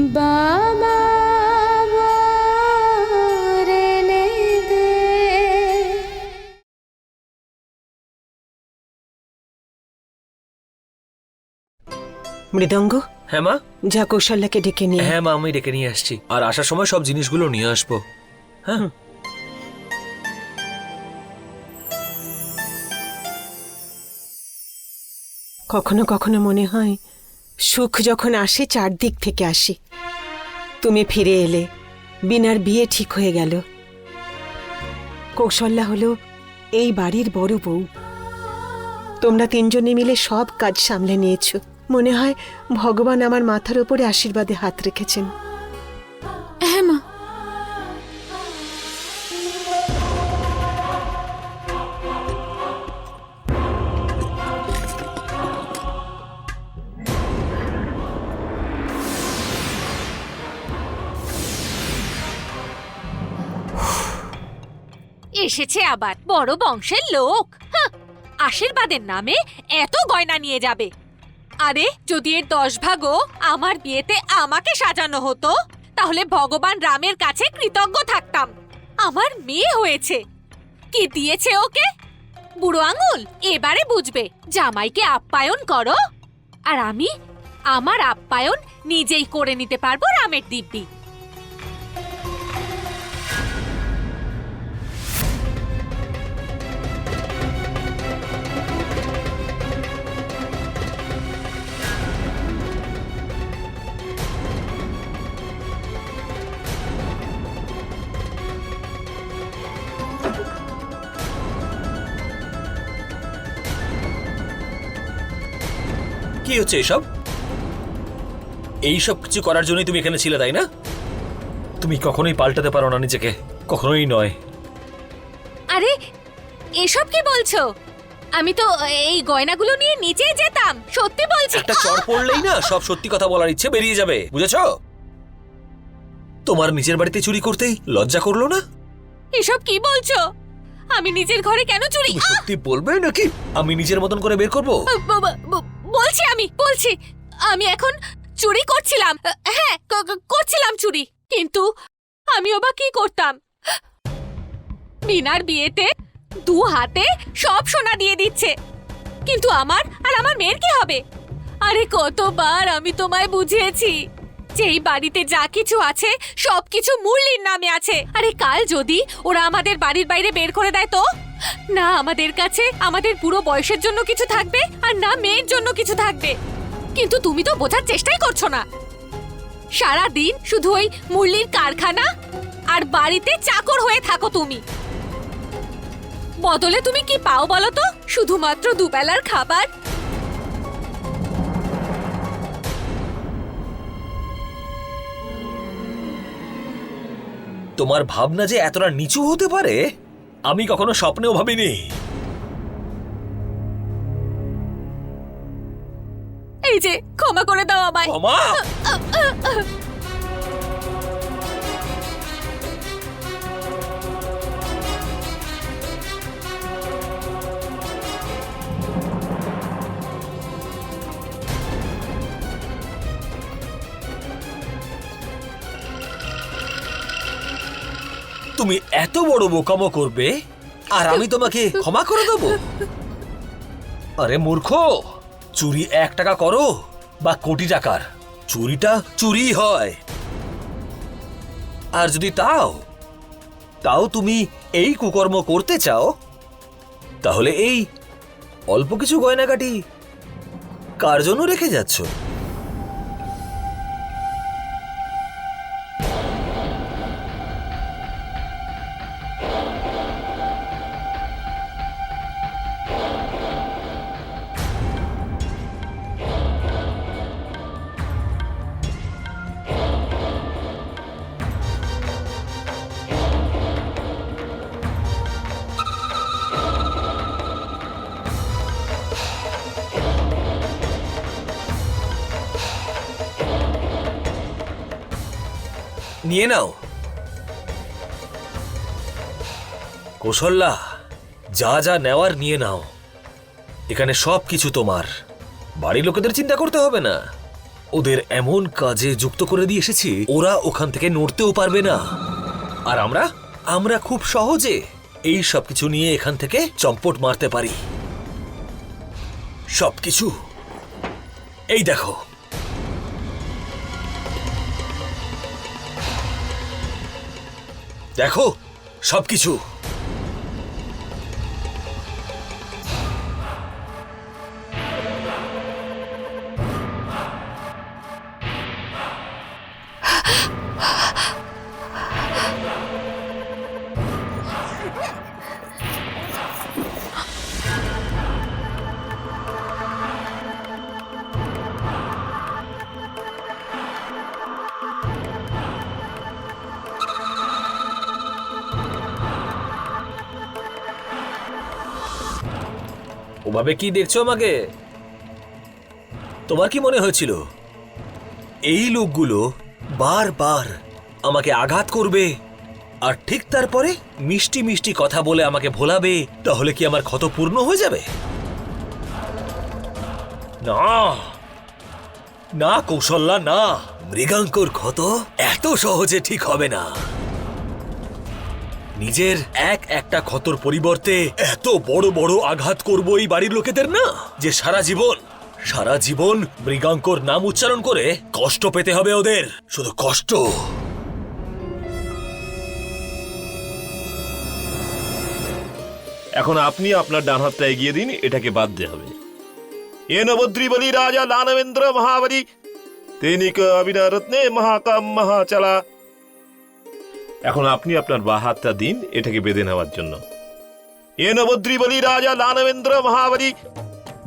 বাবা মৃদঙ্গ? হ্যাঁ মা। যা কৌশল্যাকে ডেকে নিয়ে। হ্যাঁ মা আমি ডেকে নিয়ে আসছি। আর আসার সময় সব জিনিসগুলো নিয়ে আসব। হ্যাঁ। কখনো কখনো মনে হয় সুখ যখন আসে, চারদিক থেকে আসে। তুমি ফিরে এলে, বিনার বিয়ে ঠিক হয়ে গেল। কৌশল্যা হলো এই বাড়ির বড় বউ। তোমরা তিনজনে মিলে সব কাজ সামলে নিয়েছ। মনে হয় ভগবান আমার মাথার ওপরে আশীর্বাদে হাত রেখেছেন। এসেছে আবার। বড় বংশের লোক। আশীর্বাদের নামে এত গয়না নিয়ে যাবে। আরে, যদি এর দশ ভাগও আমার বিয়েতে আমাকে সাজানো হতো, তাহলে ভগবান রামের কাছে কৃতজ্ঞ থাকতাম। আমার মেয়ে হয়েছে। কি দিয়েছে ওকে? বুড়ো আঙুল, এবারে বুঝবে। জামাইকে আপ্যায়ন করো। আর আমি আমার আপ্যায়ন নিজেই করে নিতে পারব রামের দিব্যি। কি হচ্ছে এসব? এইসব কিছু করার জন্যই তুমি এখানে ছিলে তাই না? তুমি কখনোই পাল্টাতে পারো না নিজেকে কখনোই নয়। আরে এসব কি বলছো? আমি তো এই গয়নাগুলো নিয়ে নিচেই যেতাম সত্যি বলছি। একটা চর পড়লেই না সব সত্যি কথা বলার ইচ্ছে বেরিয়ে যাবে বুঝেছ? তোমার নিজের বাড়িতে চুরি করতেই লজ্জা করল না? এসব কি বলছো? আমি নিজের ঘরে কেন চুরি? সত্যি বলবে নাকি? আমি নিজের মতন করে বের করব? বলছি আমি বলছি। আমি এখন চুরি করছিলাম। হ্যাঁ করছিলাম চুরি। কিন্তু আমি ওবা কি করতাম? বিনার বিয়েতে দু হাতে সব সোনা দিয়ে দিচ্ছে। কিন্তু আমার আর আমার মেয়ের কি হবে? আরে কতবার আমি তোমায় বুঝিয়েছি। যে এই বাড়িতে যা কিছু আছে, সবকিছু মুরলির নামে আছে। আরে কাল যদি ওরা আমাদের বাড়ির বাইরে বের করে দেয় তো? না আমাদের কাছে, আমাদের পুরো বয়সের জন্য কিছু থাকবে আর না মেয়ের জন্য কিছু থাকবে। কিন্তু তুমি তো বোঝার চেষ্টাই করছ না। সারা দিন শুধু ওই মুরলির কারখানা আর বাড়িতে চাকর হয়ে থাকো তুমি। বদলে তুমি কি পাও বলো তো? শুধুমাত্র দুবেলার খাবার? তোমার ভাবনা যে এতটা নিচু হতে পারে? আমি কখনো স্বপ্নেও ভাবিনি। এই যে ক্ষমা করে দাও আমায়। ক্ষমা? তুমি এত বড় বোকামো করবে, আর আমি তোমাকে ক্ষমা করে দেবো? আরে মূর্খ, চুরি এক টাকা করো বা কোটি টাকার। চুরিটা চুরি হয়। আর যদি তাও তাও তুমি এই কুকর্ম করতে চাও, তাহলে এই অল্প কিছু গয়নাকাটি কার জন্য রেখে যাচ্ছ? নিয়ে নাও। কৌশল্যা যা যা নেওয়ার নিয়ে নাও। এখানে সব কিছু তোমার। বাড়ির লোকেদের চিন্তা করতে হবে না। ওদের এমন কাজে যুক্ত করে দিয়ে এসেছি, ওরা ওখান থেকে নড়তেও পারবে না। আর আমরা? আমরা খুব সহজে এই সব কিছু নিয়ে এখান থেকে চম্পট মারতে পারি। সব কিছু এই দেখো। দেখো সবকিছু। ওভাবে কি দেখছ আমাকে? তোমার কি মনে হয়েছিল? এই লোকগুলো বারবার আমাকে আঘাত করবে আর ঠিক তারপরে মিষ্টি মিষ্টি কথা বলে আমাকে ভোলাবে, তাহলে কি আমার ক্ষত পূর্ণ হয়ে যাবে? না। না কৌশল্যা, না। মৃগাঙ্কর ক্ষত এত সহজে ঠিক হবে না। নিজের এক একটা ক্ষতর পরিবর্তে এত বড় বড় আঘাত করব এই বাড়ির লোকেদের না? যে সারা জীবন সারা জীবন মৃগাঙ্কর নাম উচ্চারণ করে কষ্ট পেতে হবে ওদের। শুধু কষ্ট। এখন আপনি আপনার ডান হাতটা এগিয়ে দিন, এটাকে বাদ দিয়ে হবে। এ নবদ্রী বলি রাজা দানবেন্দ্র মহাবলী তেনিক অবিনা রত্নে মহাকাম মহাচালা। এখন আপনি আপনার বা হাতটা দিন এটাকে বেঁধে নেওয়ার জন্য। এ নবদ্রী বলি রাজা দানবেন্দ্র মহাবলী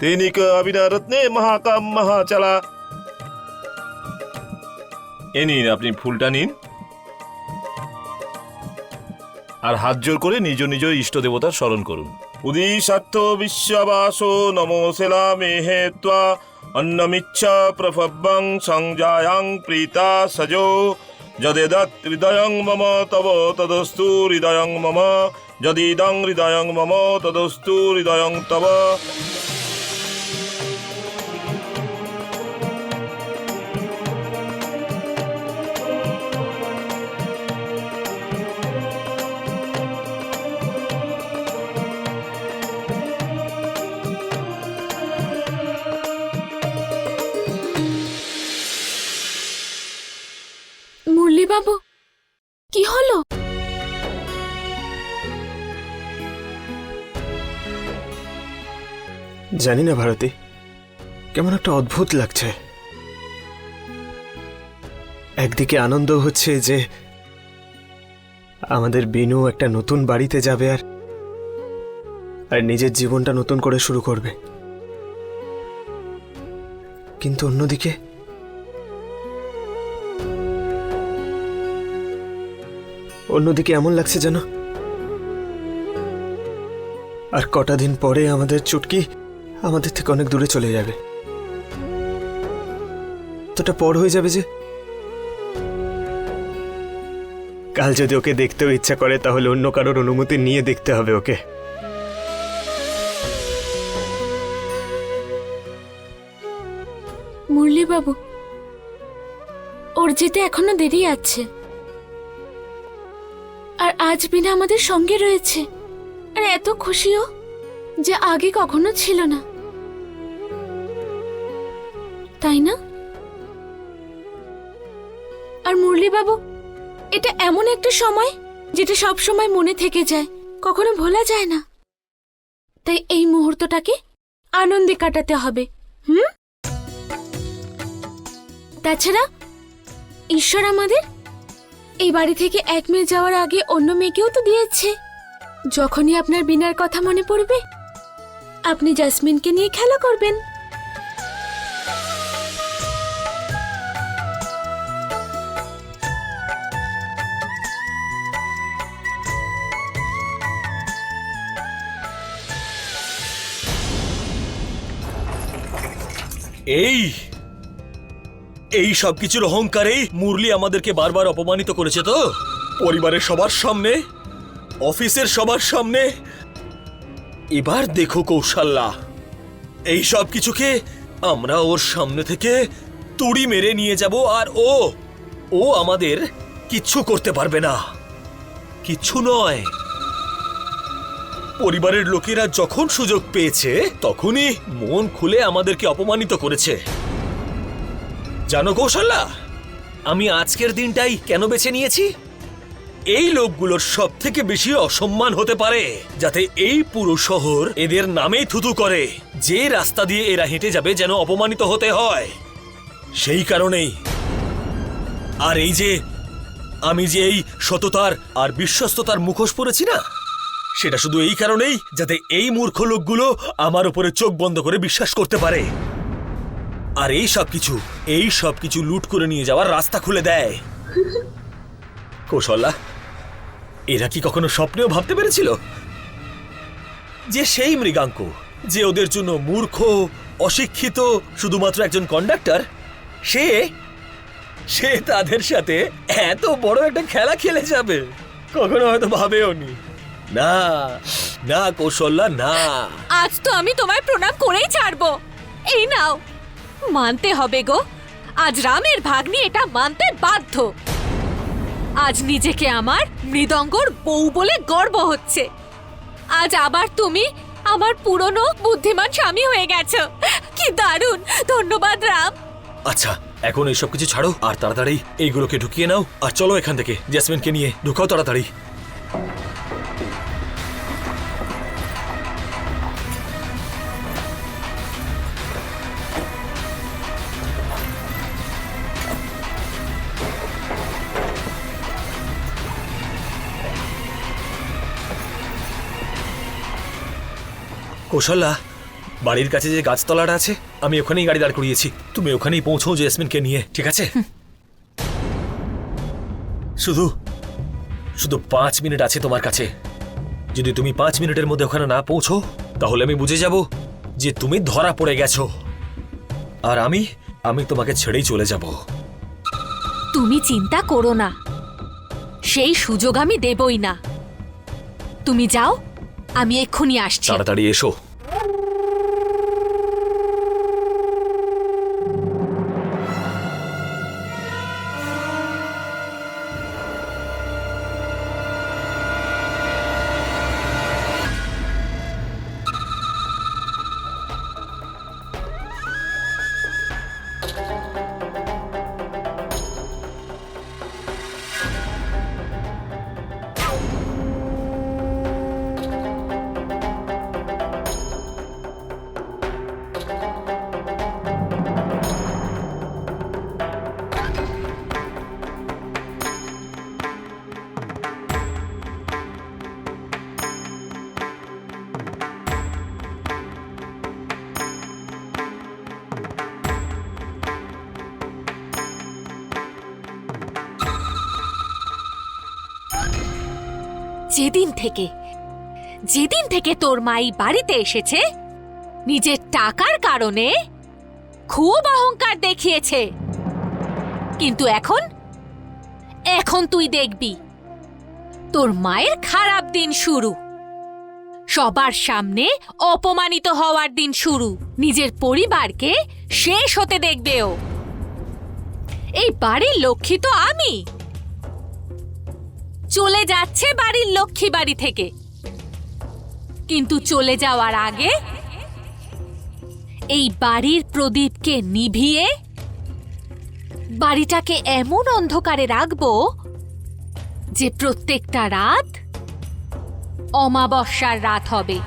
তেনিক অবিনা রত্নে মহাকাম মহাচালা। এ নিন, আপনি ফুলটা নিন। আর হাত জোর করে নিজ নিজ ইষ্ট দেবতার স্মরণ করুন। উদিশার্থ বিশ্বাবাস নমো সেলামে হেত্বা অন্নমিচ্ছা প্রফব্বং সংজায়াং প্রীতা সজো। যদেদৎ হৃদয়ং মম তব তদস্তু হৃদয়ং মম। যদিদং হৃদয়ং মম তদস্তু হৃদয়ং তব। মুরলীবাবু কি হলো? জানি না ভারতী, কেমন একটা অদ্ভুত লাগছে। একদিকে আনন্দ হচ্ছে যে আমাদের বিনু একটা নতুন বাড়িতে যাবে আর আর নিজের জীবনটা নতুন করে শুরু করবে। কিন্তু অন্যদিকে অন্যদিকে এমন লাগছে যেন। আর কটা দিন পরে আমাদের চুটকি আমাদের থেকে অনেক দূরে চলে যাবে। তোটা পর হয়ে যাবে যে। কাল যদি ওকে দেখতেও ইচ্ছা করে, তাহলে অন্য কারোর অনুমতি নিয়ে দেখতে হবে ওকে। মুরলীবাবু, ওর যেতে এখনও দেরি আছে। আজ বিনা আমাদের সঙ্গে রয়েছে। আর, এত খুশিও যে আগে কখনো ছিল না। তাই না? আর মুরলীবাবু, এটা এমন একটা সময় যেটা সব সময় মনে থেকে যায়, কখনো ভোলা যায় না। তাই এই মুহূর্তটাকে আনন্দে কাটাতে হবে, হুম? তাছাড়া ঈশ্বর আমাদের এই বাড়ি থেকে এক মেয়ে যাওয়ার আগে অন্য মেয়েকেও তো দিয়েছে। যখনই আপনার বিনার কথা মনে পড়বে, আপনি জাসমিনকে নিয়ে খেলা করবেন। এই এই সব কিছুর অহংকারেই মুরলি আমাদেরকে বারবার অপমানিত করেছে তো? পরিবারের সবার সামনে, অফিসের সবার সামনে। এবার দেখো কৌশাল্লা এই সব কিছুকে আমরা ওর সামনে থেকে তুড়ি মেরে নিয়ে যাব আর ও ও আমাদের কিচ্ছু করতে পারবে না। কিচ্ছু নয়। পরিবারের লোকেরা যখন সুযোগ পেয়েছে, তখনই মন খুলে আমাদেরকে অপমানিত করেছে। জানো কৌশল্যা, আমি আজকের দিনটাই কেন বেছে নিয়েছি? এই লোকগুলোর সব থেকে বেশি অসম্মান হতে পারে যাতে এই পুরো শহর এদের নামেই থুতু করে। যে রাস্তা দিয়ে এরা হেঁটে যাবে যেন অপমানিত হতে হয়। সেই কারণেই। আর এই যে, আমি যে এই সততার আর বিশ্বস্ততার মুখোশ পরেছি না, সেটা শুধু এই কারণেই যাতে এই মূর্খ লোকগুলো আমার উপরে চোখ বন্ধ করে বিশ্বাস করতে পারে। আর এই সব কিছু, এই সব কিছু লুট করে নিয়ে যাওয়ার রাস্তা খুলে দেয়। কৌশল্যা এরা কি কখনো স্বপ্নেও ভাবতে পেরেছিল? যে সেই মৃগাঙ্ক, যে ওদের জন্য মূর্খ, অশিক্ষিত, শুধুমাত্র একজন কন্ডাক্টর সে সে তাদের সাথে এত বড় একটা খেলা খেলে যাবে। কখনো হয়তো ভাবেওনি না। না কৌশল্যা না। আজ তো আমি তোমায় প্রণাম করেই ছাড়বো। এই নাও। মানতে হবে গো। আজ রামের ভাগ্নি এটা মানতে বাধ্য। আজ নিজেকে আমার মৃদঙ্গর বউ বলে গর্ব হচ্ছে। আজ আবার তুমি আমার পুরনো বুদ্ধিমান স্বামী হয়ে গেছো। কি দারুণ! ধন্যবাদ, রাম। আচ্ছা এখন এইসব কিছু ছাড়ো আর তাড়াতাড়ি এইগুলোকে ঢুকিয়ে নাও। আর চলো এখান থেকে জেসমিনকে নিয়ে। ঢুকাও তাড়াতাড়ি। কৌশল্যা বাড়ির কাছে যে গাছতলাটা আছে আমি ওখানেই গাড়ি দাঁড় করিয়েছি। তুমি ওখানেই পৌঁছো জেসমিনকে নিয়ে ঠিক আছে? শুধু শুধু পাঁচ মিনিট আছে তোমার কাছে। যদি তুমি পাঁচ মিনিটের মধ্যে ওখানে না পৌঁছো তাহলে আমি বুঝে যাব যে তুমি ধরা পড়ে গেছো। আর আমি আমি তোমাকে ছেড়েই চলে যাব। তুমি চিন্তা করো না। সেই সুযোগ আমি দেবই না। তুমি যাও আমি এক্ষুনি আসছি। তাড়াতাড়ি এসো। যেদিন থেকে যেদিন থেকে তোর মাই বাড়িতে এসেছে, নিজের টাকার কারণে খুব অহংকার দেখিয়েছে। কিন্তু এখন এখন তুই দেখবি, তোর মায়ের খারাপ দিন শুরু। সবার সামনে অপমানিত হওয়ার দিন শুরু। নিজের পরিবারকে শেষ হতে দেখবে ও। এই বাড়ির লক্ষ্মী তো আমি। চলে যাচ্ছে বাড়ির লক্ষ্মী বাড়ি থেকে। কিন্তু চলে যাওয়ার আগে এই বাড়ির প্রদীপকে নিভিয়ে বাড়িটাকে এমন অন্ধকারে রাখব যে প্রত্যেকটা রাত অমাবস্যার রাত হবে।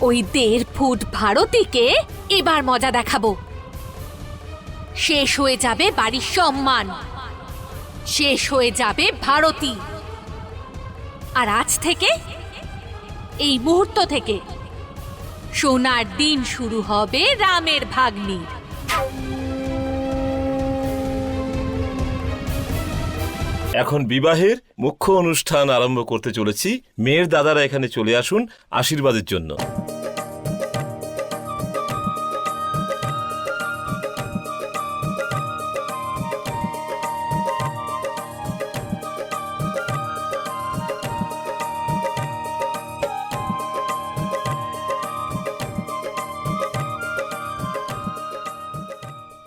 ওই দেড় ফুট ভারতীকে এবার মজা দেখাবো। শেষ হয়ে যাবে বাড়ির সম্মান। শেষ হয়ে যাবে ভারতী। আর আজ থেকে, এই মুহূর্ত থেকে সোনার দিন শুরু হবে রামের ভাগ্নি। এখন বিবাহের মুখ্য অনুষ্ঠান আরম্ভ করতে চলেছি। মেয়ের দাদারা এখানে চলে আসুন আশীর্বাদের জন্য।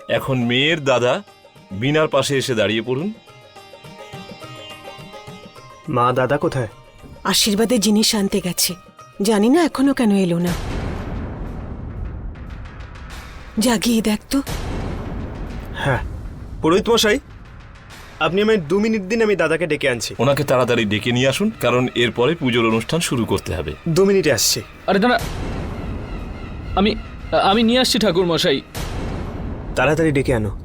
এখন মেয়ের দাদা বিনার পাশে এসে দাঁড়িয়ে পড়ুন। মা দাদা কোথায়? আশীর্বাদের জিনিস আনতে গেছে। জানি না এখনও কেন এলো না। জাগিয়ে দেখ তো। হ্যাঁ। পুরোহিত মশাই আপনি আমায় দু মিনিট দিন আমি দাদাকে ডেকে আনছি। ওনাকে তাড়াতাড়ি ডেকে নিয়ে আসুন কারণ এরপরে পুজোর অনুষ্ঠান শুরু করতে হবে। দু মিনিটে আসছি। আরে দাঁড়া আমি আমি নিয়ে আসছি ঠাকুর মশাই তাড়াতাড়ি ডেকে আনো।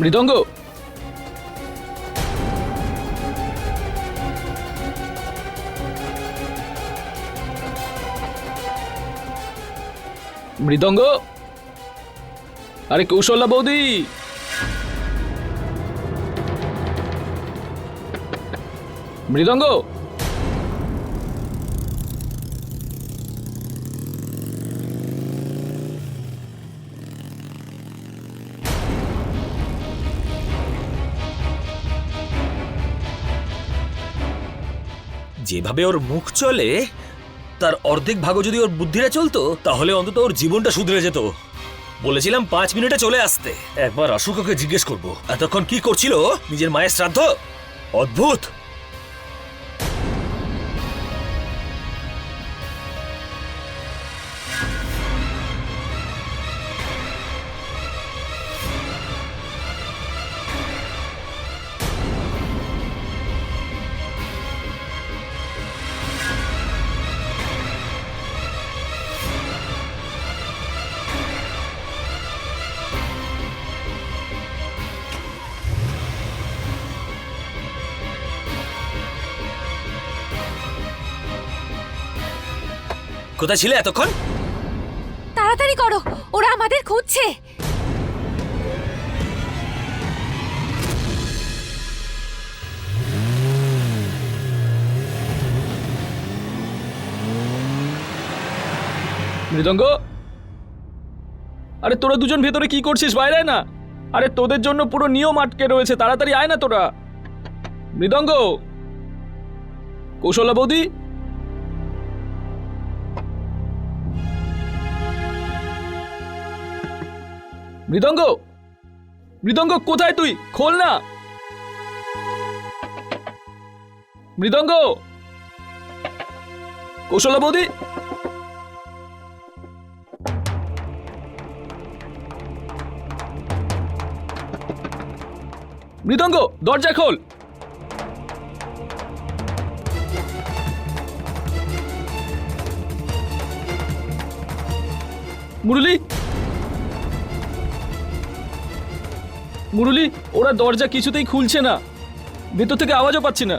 মৃদঙ্গ। মৃদঙ্গ। আরে কৌশল্যা বৌদি। মৃদঙ্গ। যেভাবে ওর মুখ চলে, তার অর্ধেক ভাগও যদি ওর বুদ্ধিরা চলতো, তাহলে অন্তত ওর জীবনটা শুধরে যেত। বলেছিলাম পাঁচ মিনিটে চলে আসতে। একবার অশোক জিজ্ঞেস করব। এতক্ষণ কি করছিল? নিজের মায়ের শ্রাদ্ধ? অদ্ভুত! কোথায় ছিলে এতক্ষণ? তাড়াতাড়ি করো ওরা আমাদের খুঁজছে। মৃদঙ্গ? আরে তোরা দুজন ভেতরে কি করছিস? বাইরে আয় না। আরে তোদের জন্য পুরো নিয়ম আটকে রয়েছে তাড়াতাড়ি আয় না তোরা। মৃদঙ্গ! কৌশল্যা বৌদি মৃদঙ্গ! মৃদঙ্গ কোথায় তুই? খোল না! মৃদঙ্গ! কৌশল্যা বৌদি মৃদঙ্গ দরজা খোল! মুরলি! মুরলি, ওরা দরজা কিছুতেই খুলছে না। ভেতর থেকে আওয়াজও পাচ্ছি না।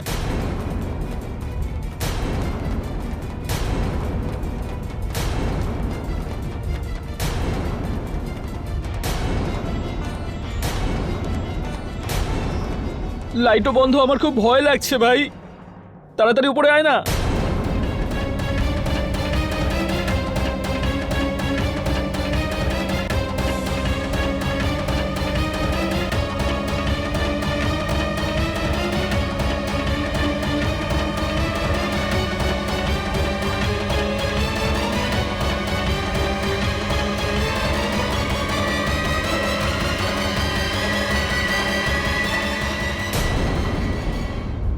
লাইটও বন্ধ, আমার খুব ভয় লাগছে ভাই। তাড়াতাড়ি উপরে আয় না।